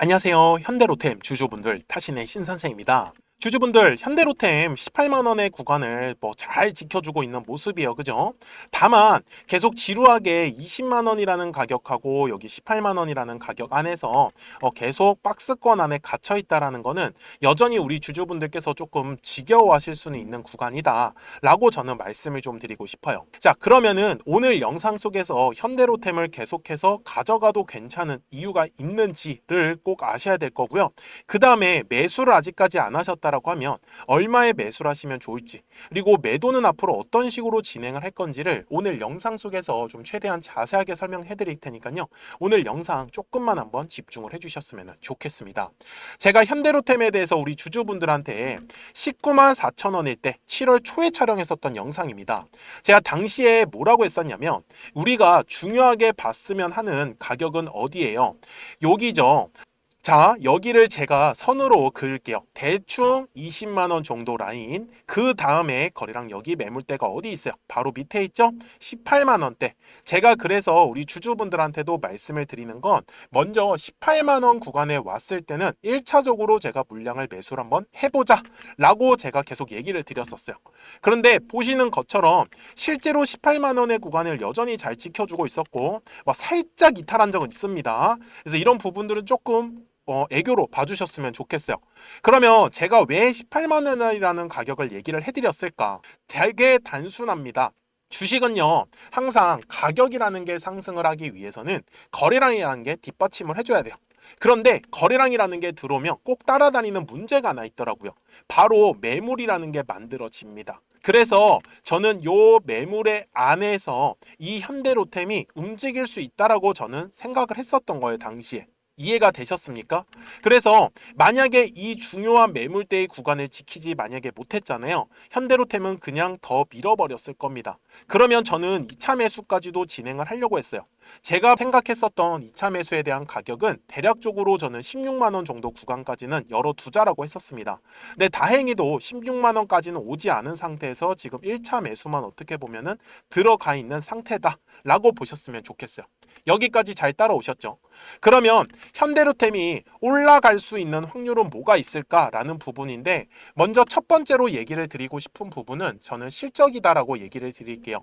안녕하세요. 현대로템 주주분들 타신의 신선생입니다. 주주분들 현대로템 18만 원의 구간을 뭐 잘 지켜주고 있는 모습이에요. 그죠? 다만 계속 지루하게 20만 원이라는 가격하고 여기 18만 원이라는 가격 안에서 어, 계속 박스권 안에 갇혀 있다라는 거는 여전히 우리 주주분들께서 조금 지겨워하실 수는 있는 구간이다 라고 저는 말씀을 좀 드리고 싶어요. 자, 그러면은 오늘 영상 속에서 현대로템을 계속해서 가져가도 괜찮은 이유가 있는지를 꼭 아셔야 될 거고요. 그 다음에 매수를 아직까지 안 하셨다 라고 하면 얼마에 매수를 하시면 좋을지 그리고 매도는 앞으로 어떤 식으로 진행을 할 건지를 오늘 영상 속에서 좀 최대한 자세하게 설명해 드릴 테니까요. 오늘 영상 조금만 한번 집중을 해 주셨으면 좋겠습니다. 제가 현대로템에 대해서 우리 주주분들한테 19만 4천 원일 때 7월 초에 촬영했었던 영상입니다. 제가 당시에 뭐라고 했었냐면 우리가 중요하게 봤으면 하는 가격은 어디예요? 여기죠. 자, 여기를 제가 선으로 그을게요. 대충 20만 원 정도 라인. 그 다음에 거래량 여기 매물대가 어디 있어요? 바로 밑에 있죠? 18만 원대. 제가 그래서 우리 주주분들한테도 말씀을 드리는 건 먼저 18만 원 구간에 왔을 때는 1차적으로 제가 물량을 매수를 한번 해보자 라고 제가 계속 얘기를 드렸었어요. 그런데 보시는 것처럼 실제로 18만 원의 구간을 여전히 잘 지켜주고 있었고 뭐 살짝 이탈한 적은 있습니다. 그래서 이런 부분들은 조금 어, 애교로 봐주셨으면 좋겠어요. 그러면 제가 왜 18만 원이라는 가격을 얘기를 해드렸을까? 되게 단순합니다. 주식은요, 항상 가격이라는 게 상승을 하기 위해서는 거래량이라는 게 뒷받침을 해줘야 돼요. 그런데 거래량이라는 게 들어오면 꼭 따라다니는 문제가 하나 있더라고요. 바로 매물이라는 게 만들어집니다. 그래서 저는 요 매물의 안에서 이 현대로템이 움직일 수 있다라고 저는 생각을 했었던 거예요, 당시에. 이해가 되셨습니까? 그래서 만약에 이 중요한 매물대의 구간을 지키지 만약에 못했잖아요. 현대로템은 그냥 더 밀어버렸을 겁니다. 그러면 저는 2차 매수까지도 진행을 하려고 했어요. 제가 생각했었던 2차 매수에 대한 가격은 대략적으로 저는 16만 원 정도 구간까지는 열어 두자라고 했었습니다. 근데 다행히도 16만 원까지는 오지 않은 상태에서 지금 1차 매수만 어떻게 보면은 들어가 있는 상태다 라고 보셨으면 좋겠어요. 여기까지 잘 따라오셨죠? 그러면 현대로템이 올라갈 수 있는 확률은 뭐가 있을까라는 부분인데 먼저 첫 번째로 얘기를 드리고 싶은 부분은 저는 실적이다라고 얘기를 드릴게요.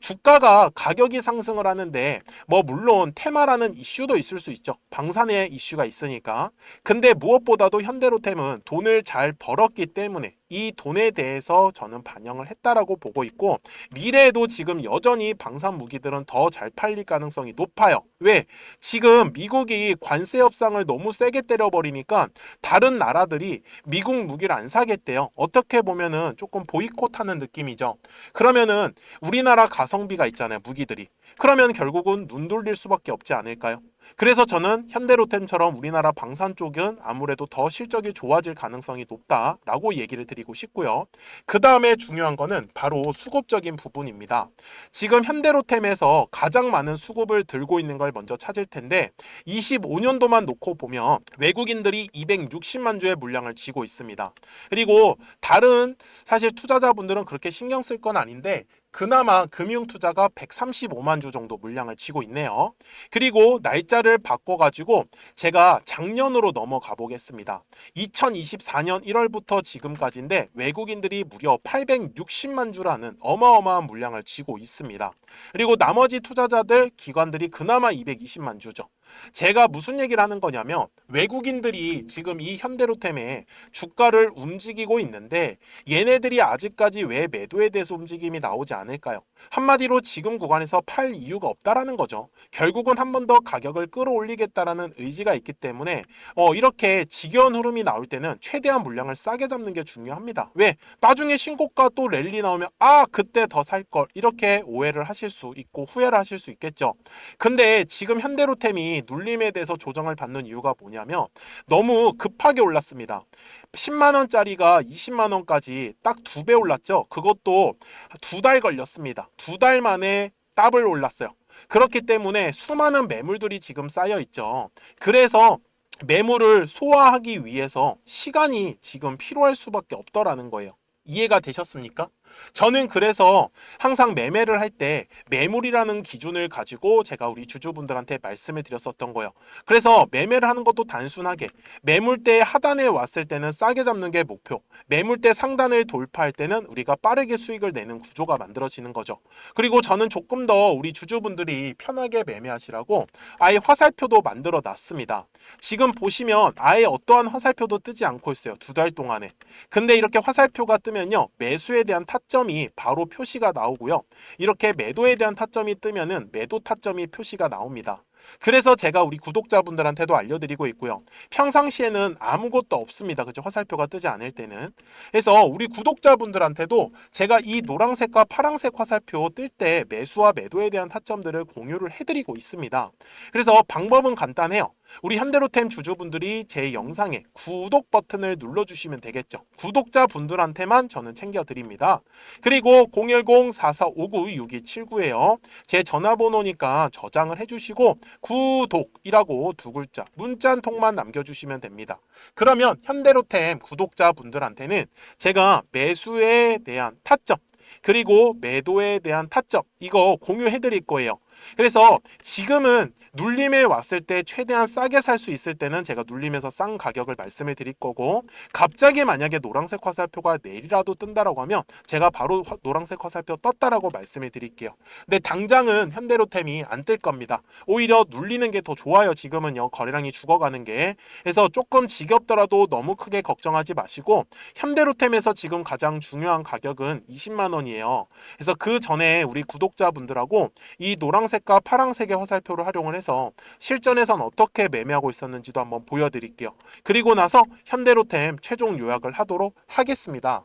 주가가 가격이 상승을 하는데 뭐 물론 테마라는 이슈도 있을 수 있죠. 방산의 이슈가 있으니까. 근데 무엇보다도 현대로템은 돈을 잘 벌었기 때문에 이 돈에 대해서 저는 반영을 했다라고 보고 있고 미래에도 지금 여전히 방산 무기들은 더 잘 팔릴 가능성이 높아요. 왜? 지금 미국이 관세 협상을 너무 세게 때려버리니까 다른 나라들이 미국 무기를 안 사겠대요. 어떻게 보면은 조금 보이콧하는 느낌이죠. 그러면은 우리나라 가성비가 있잖아요. 무기들이. 그러면 결국은 눈 돌릴 수밖에 없지 않을까요? 그래서 저는 현대로템처럼 우리나라 방산 쪽은 아무래도 더 실적이 좋아질 가능성이 높다라고 얘기를 드리고 싶고요. 그 다음에 중요한 거는 바로 수급적인 부분입니다. 지금 현대로템에서 가장 많은 수급을 들고 있는 걸 먼저 찾을 텐데 25년도만 놓고 보면 외국인들이 260만 주의 물량을 쥐고 있습니다. 그리고 다른 사실 투자자분들은 그렇게 신경 쓸 건 아닌데 그나마 금융 투자가 135만 주 정도 물량을 쥐고 있네요. 그리고 날짜를 바꿔가지고 제가 작년으로 넘어가 보겠습니다. 2024년 1월부터 지금까지인데 외국인들이 무려 860만 주라는 어마어마한 물량을 쥐고 있습니다. 그리고 나머지 투자자들, 기관들이 그나마 220만 주죠. 제가 무슨 얘기를 하는 거냐면 외국인들이 지금 이 현대로템에 주가를 움직이고 있는데 얘네들이 아직까지 왜 매도에 대해서 움직임이 나오지 않을까요? 한마디로 지금 구간에서 팔 이유가 없다라는 거죠. 결국은 한 번 더 가격을 끌어올리겠다라는 의지가 있기 때문에 어, 이렇게 지겨운 흐름이 나올 때는 최대한 물량을 싸게 잡는 게 중요합니다. 왜? 나중에 신고가 또 랠리 나오면 아 그때 더 살 걸 이렇게 오해를 하실 수 있고 후회를 하실 수 있겠죠. 근데 지금 현대로템이 눌림에 대해서 조정을 받는 이유가 뭐냐면 너무 급하게 올랐습니다. 10만 원짜리가 20만 원까지 딱 두 배 올랐죠. 그것도 두 달 걸렸습니다. 두 달 만에 더블 올랐어요. 그렇기 때문에 수많은 매물들이 지금 쌓여 있죠. 그래서 매물을 소화하기 위해서 시간이 지금 필요할 수밖에 없더라는 거예요. 이해가 되셨습니까? 저는 그래서 항상 매매를 할 때 매물이라는 기준을 가지고 제가 우리 주주분들한테 말씀을 드렸었던 거예요. 그래서 매매를 하는 것도 단순하게 매물대 하단에 왔을 때는 싸게 잡는 게 목표, 매물대 상단을 돌파할 때는 우리가 빠르게 수익을 내는 구조가 만들어지는 거죠. 그리고 저는 조금 더 우리 주주분들이 편하게 매매하시라고 아예 화살표도 만들어 놨습니다. 지금 보시면 아예 어떠한 화살표도 뜨지 않고 있어요. 두 달 동안에. 근데 이렇게 화살표가 뜨면요. 매수에 대한 타점이 바로 표시가 나오고요. 이렇게 매도에 대한 타점이 뜨면은 매도 타점이 표시가 나옵니다. 그래서 제가 우리 구독자분들한테도 알려드리고 있고요. 평상시에는 아무것도 없습니다. 그죠? 화살표가 뜨지 않을 때는. 그래서 우리 구독자분들한테도 제가 이 노란색과 파란색 화살표 뜰 때 매수와 매도에 대한 타점들을 공유를 해드리고 있습니다. 그래서 방법은 간단해요. 우리 현대로템 주주분들이 제 영상에 구독 버튼을 눌러주시면 되겠죠. 구독자분들한테만 저는 챙겨드립니다. 그리고 010-4459-6279에요. 제 전화번호니까 저장을 해주시고 구독이라고 두 글자 문자 한 통만 남겨주시면 됩니다. 그러면 현대로템 구독자분들한테는 제가 매수에 대한 타점 그리고 매도에 대한 타점 이거 공유해 드릴 거예요. 그래서 지금은 눌림에 왔을 때 최대한 싸게 살 수 있을 때는 제가 눌림에서 싼 가격을 말씀을 드릴 거고 갑자기 만약에 노란색 화살표가 내리라도 뜬다라고 하면 제가 바로 화- 노란색 화살표 떴다라고 말씀을 드릴게요. 근데 당장은 현대로템이 안 뜰 겁니다. 오히려 눌리는 게 더 좋아요. 지금은요 거래량이 죽어가는 게 그래서 조금 지겹더라도 너무 크게 걱정하지 마시고 현대로템에서 지금 가장 중요한 가격은 20만 원이에요. 그래서 그 전에 우리 구독자분들하고 이 노란색과 파란색의 화살표를 활용을 해서 실전에선 어떻게 매매하고 있었는지도 한번 보여드릴게요. 그리고 나서 현대로템 최종 요약을 하도록 하겠습니다.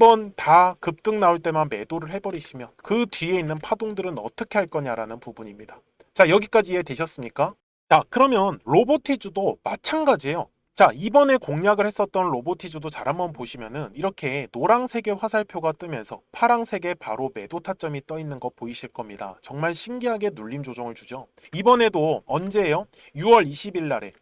다 급등 나올 때만 매도를 해버리시면 그 뒤에 있는 파동들은 어떻게 할 거냐라는 부분입니다. 자 여기까지 이해되셨습니까? 자 그러면 로보티즈도 마찬가지예요. 자 이번에 공략을 했었던 로보티즈도 잘 한번 보시면은 이렇게 노란색의 화살표가 뜨면서 파란색에 바로 매도 타점이 떠 있는 거 보이실 겁니다. 정말 신기하게 눌림 조정을 주죠. 이번에도 언제예요? 6월 20일 날에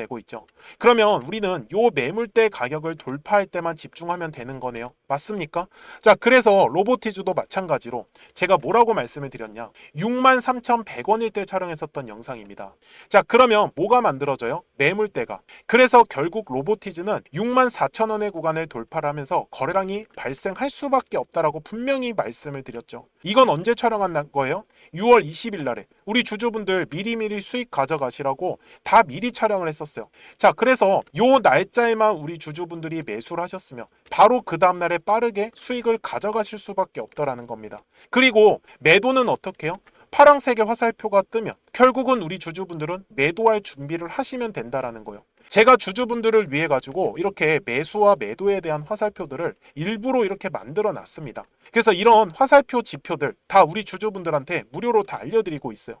내고 있죠. 그러면 우리는 요 매물대 가격을 돌파할 때만 집중하면 되는 거네요. 맞습니까? 자, 그래서 로보티즈도 마찬가지로 제가 뭐라고 말씀을 드렸냐? 63,100원일 때 촬영했었던 영상입니다. 자, 그러면 뭐가 만들어져요? 매물대가. 그래서 결국 로보티즈는 64,000원의 구간을 돌파를 하면서 거래량이 발생할 수밖에 없다라고 분명히 말씀을 드렸죠. 이건 언제 촬영한 거예요? 6월 20일 날에 우리 주주분들 미리미리 수익 가져가시라고 다 미리 촬영을 했었어요. 자, 그래서 요 날짜에만 우리 주주분들이 매수를 하셨으면 바로 그 다음 날에 빠르게 수익을 가져가실 수밖에 없더라는 겁니다. 그리고 매도는 어떻게 해요? 파랑색의 화살표가 뜨면 결국은 우리 주주분들은 매도할 준비를 하시면 된다라는 거예요. 제가 주주분들을 위해 가지고 이렇게 매수와 매도에 대한 화살표들을 일부러 이렇게 만들어 놨습니다. 그래서 이런 화살표 지표들 다 우리 주주분들한테 무료로 다 알려드리고 있어요.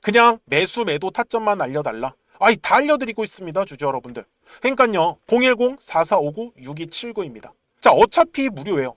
그냥 매수 매도 타점만 알려달라. 아이 다 알려드리고 있습니다 주주 여러분들. 그러니까요 010-4459-6279입니다. 자 어차피 무료예요.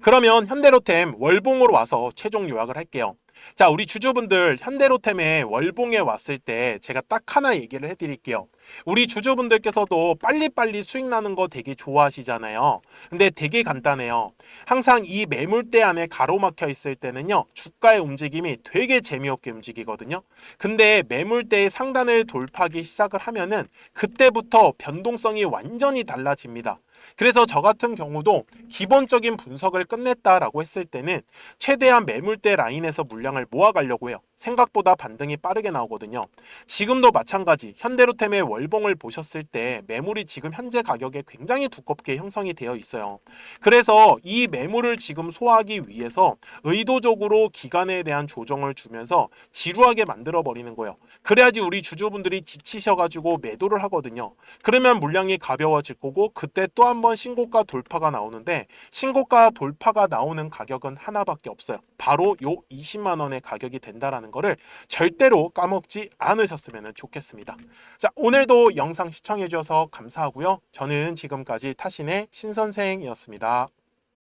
그러면 현대로템 월봉으로 와서 최종 요약을 할게요. 자, 우리 주주분들 현대로템에 월봉에 왔을 때 제가 딱 하나 얘기를 해드릴게요. 우리 주주분들께서도 빨리빨리 수익 나는 거 되게 좋아하시잖아요. 근데 되게 간단해요. 항상 이 매물대 안에 가로막혀 있을 때는요, 주가의 움직임이 되게 재미없게 움직이거든요. 근데 매물대의 상단을 돌파하기 시작을 하면은 그때부터 변동성이 완전히 달라집니다. 그래서 저 같은 경우도 기본적인 분석을 끝냈다라고 했을 때는 최대한 매물대 라인에서 물량을 모아가려고 해요. 생각보다 반등이 빠르게 나오거든요. 지금도 마찬가지 현대로템의 월봉을 보셨을 때 매물이 지금 현재 가격에 굉장히 두껍게 형성이 되어 있어요. 그래서 이 매물을 지금 소화하기 위해서 의도적으로 기간에 대한 조정을 주면서 지루하게 만들어 버리는 거예요. 그래야지 우리 주주분들이 지치셔가지고 매도를 하거든요. 그러면 물량이 가벼워질 거고 그때 또 한 번 신고가 돌파가 나오는데 신고가 돌파가 나오는 가격은 하나밖에 없어요. 바로 요 20만 원의 가격이 된다라는 거를 절대로 까먹지 않으셨으면 좋겠습니다. 자, 오늘도 영상 시청해 주셔서 감사하고요. 저는 지금까지 타신의 신선생이었습니다.